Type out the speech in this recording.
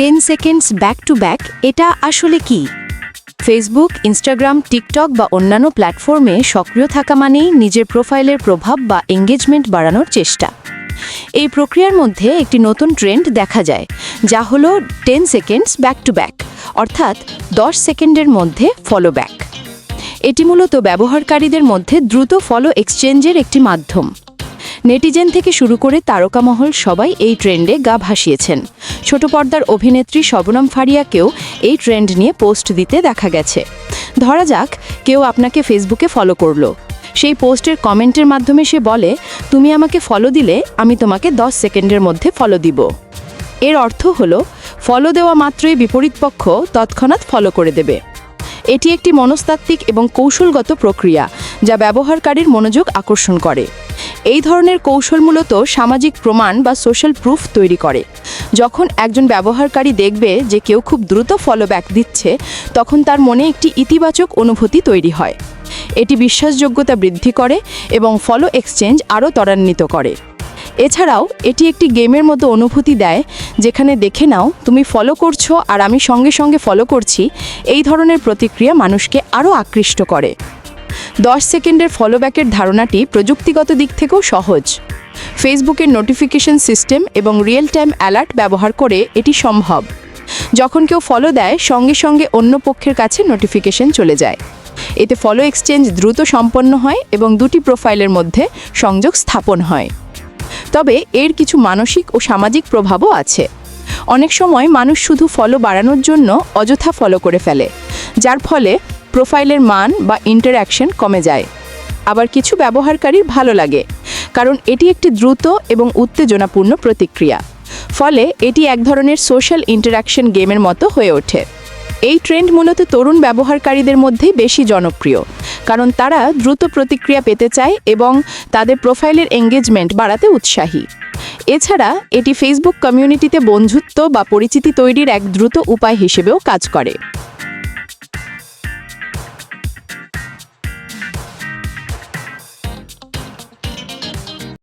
Ten seconds back to back, এটা আসলে কি? ফেসবুক ইনস্টাগ্রাম টিকটক বা অন্যান্য প্ল্যাটফর্মে সক্রিয় থাকা মানেই নিজের প্রোফাইলের প্রভাব বা এঙ্গেজমেন্ট বাড়ানোর চেষ্টা। এই প্রক্রিয়ার মধ্যে একটি নতুন ট্রেন্ড দেখা যায়, যা হলো ten seconds back to back, অর্থাৎ দশ সেকেন্ডের মধ্যে ফলো ব্যাক এটি মূলত ব্যবহারকারীদের মধ্যে দ্রুত ফলো এক্সচেঞ্জের একটি মাধ্যম। নেটিজেন থেকে শুরু করে তারকামহল সবাই এই ট্রেন্ডে গা ভাসিয়েছেন। ছোট পর্দার অভিনেত্রী শবনম ফারিয়াকেও এই ট্রেন্ড নিয়ে পোস্ট দিতে দেখা গেছে। ধরা যাক, কেউ আপনাকে ফেসবুকে ফলো করল। সেই পোস্টের কমেন্টের মাধ্যমে সে বলে, তুমি আমাকে ফলো দিলে আমি তোমাকে 10 সেকেন্ডের মধ্যে ফলো দিব। এর অর্থ হল, ফলো দেওয়া মাত্রই বিপরীত পক্ষ তৎক্ষণাৎ ফলো করে দেবে। এটি একটি মনস্তাত্ত্বিক এবং কৌশলগত প্রক্রিয়া, যা ব্যবহারকারীর মনোযোগ আকর্ষণ করে। এই ধরনের কৌশল মূলত সামাজিক প্রমাণ বা সোশ্যাল প্রুফ তৈরি করে। যখন একজন ব্যবহারকারী দেখবে যে কেউ খুব দ্রুত ফলো ব্যাক দিচ্ছে, তখন তার মনে একটি ইতিবাচক অনুভূতি তৈরি হয়। এটি বিশ্বাসযোগ্যতা বৃদ্ধি করে এবং ফলো এক্সচেঞ্জ আরও ত্বরান্বিত করে। এছাড়াও এটি একটি গেমের মতো অনুভূতি দেয়, যেখানে দেখে নাও, তুমি ফলো করছ আর আমি সঙ্গে সঙ্গে ফলো করছি। এই ধরনের প্রতিক্রিয়া মানুষকে আরও আকৃষ্ট করে। দশ সেকেন্ডের ফলোব্যাকের ধারণাটি প্রযুক্তিগত দিক থেকেও সহজ। ফেসবুকের নোটিফিকেশন সিস্টেম এবং রিয়েল টাইম অ্যালার্ট ব্যবহার করে এটি সম্ভব। যখন কেউ ফলো দেয়, সঙ্গে সঙ্গে অন্য পক্ষের কাছে নোটিফিকেশন চলে যায়। এতে ফলো এক্সচেঞ্জ দ্রুত সম্পন্ন হয় এবং দুটি প্রোফাইলের মধ্যে সংযোগ স্থাপন হয়। তবে এর কিছু মানসিক ও সামাজিক প্রভাবও আছে। অনেক সময় মানুষ শুধু ফলো বাড়ানোর জন্য অযথা ফলো করে ফেলে, যার ফলে প্রোফাইলের মান বা ইন্টারঅ্যাকশন কমে যায়। আবার কিছু ব্যবহারকারীর ভালো লাগে, কারণ এটি একটি দ্রুত এবং উত্তেজনাপূর্ণ প্রতিক্রিয়া। ফলে এটি এক ধরনের সোশ্যাল ইন্টারঅ্যাকশন গেমের মতো হয়ে ওঠে। এই ট্রেন্ড মূলত তরুণ ব্যবহারকারীদের মধ্যেই বেশি জনপ্রিয়, কারণ তারা দ্রুত প্রতিক্রিয়া পেতে চায় এবং তাদের প্রোফাইলের এঙ্গেজমেন্ট বাড়াতে উৎসাহী। এছাড়া, এটি ফেসবুক কমিউনিটিতে বন্ধুত্ব বা পরিচিতি তৈরির এক দ্রুত উপায় হিসেবেও কাজ করে।